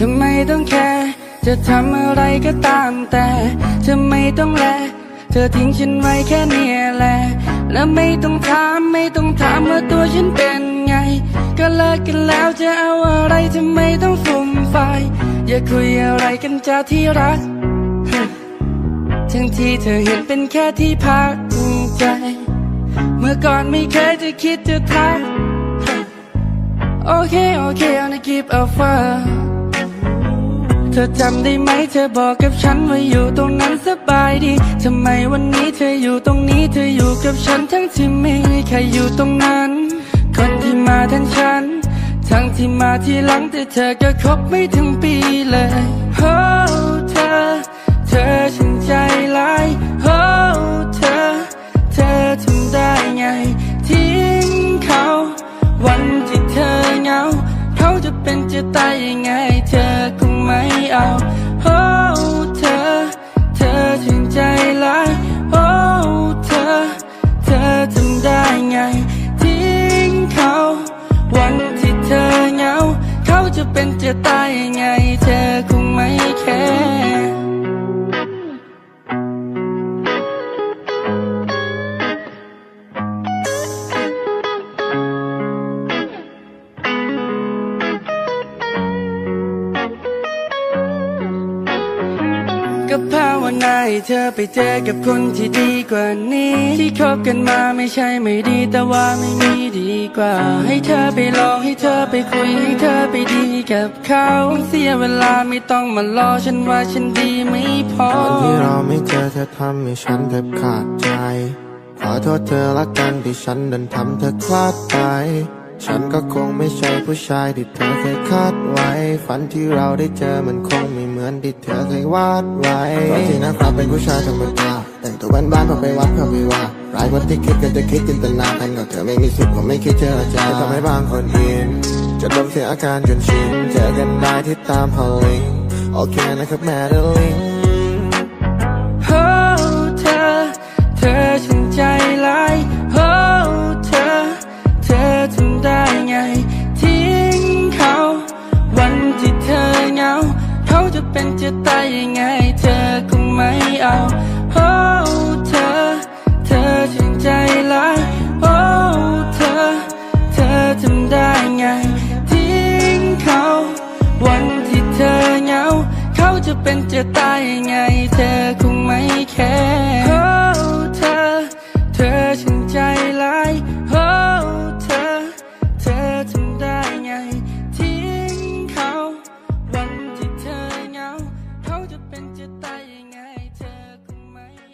ธอไม่ต้องแคร์จะทำอะไรก็ตามแต่เธอไม่ต้องแล เธอทิ้งฉันไว้แค่เนี้ยแหละ และไม่ต้องถามไม่ต้องถามว่าตัวฉันเป็นไง ก็เลิกกันแล้วจะเอาอะไรทำไมต้องฟุ่มไฟายอย่าคุยอะไรกันจ้าที่รัก ทั้งที่เธอเห็นเป็นแค่ที่พักใจ เมื่อก่อนไม่เคยจะคิดจะทักโอเคโอเค I'll keep offer เธอจำได้ไหมเธอบอกกับฉันว่าอยู่ตรงนั้นสบายดีทำไมวันนี้เธออยู่ตรงนี้เธออยู่กับฉันทั้งที่ไม่มีใครอยู่ตรงนั้น คนที่มาทั้งฉัน ทั้งที่มาทีหลังแต่เธอก็คบไม่ถึงปีเลยโอ้เธอ เธอฉันใจร้ายโอ้เธอ เธอทำได้ไง ทิ้งเขา วันที่เธอเหงา เขาจะเป็นจะตายยังไง ไก็ภาวนาให้เธอไปเจอกับคนที่ดีกว่านี้ ที่คบกันมาไม่ใช่ไม่ดี แต่ว่าไม่มีดีกว่า ให้เธอไปลองให้เธอไปคุยให้เธอไปดีกับเขาเสียเวลาไม่ต้องมารอฉันว่าฉันดีไม่พอวันที่เราไม่เจอเธอทำให้ฉันแทบขาดใจ ขอโทษเธอละกันที่ฉันเดินทำเธอคลาดไป ฉันก็คงไม่ใช่ผู้ชายที่เธอเคยคาดไว้ ฝันที่เราได้เจอมันคงไม่เหมือนที่เธอเคยวาดไว้ตอนที่นะครับเป็นผู้ชายธรรมดาแต่งตัวบ้านๆพอไปวัดพอไปว่าร้ายว่าที่คิดก็จะคิดจินตนาการก็เธอไม่มีสิทธิ์ผมไม่คิดเจอใจทำให้บางคนอินจนลมเสียอาการจนชินเจอกันได้ที่ตามพอลิงโอเคนะครับแม่เดลิง จะเป็นจะตายยังไง เธอคงไม่แคร์เธอ เธอฉัน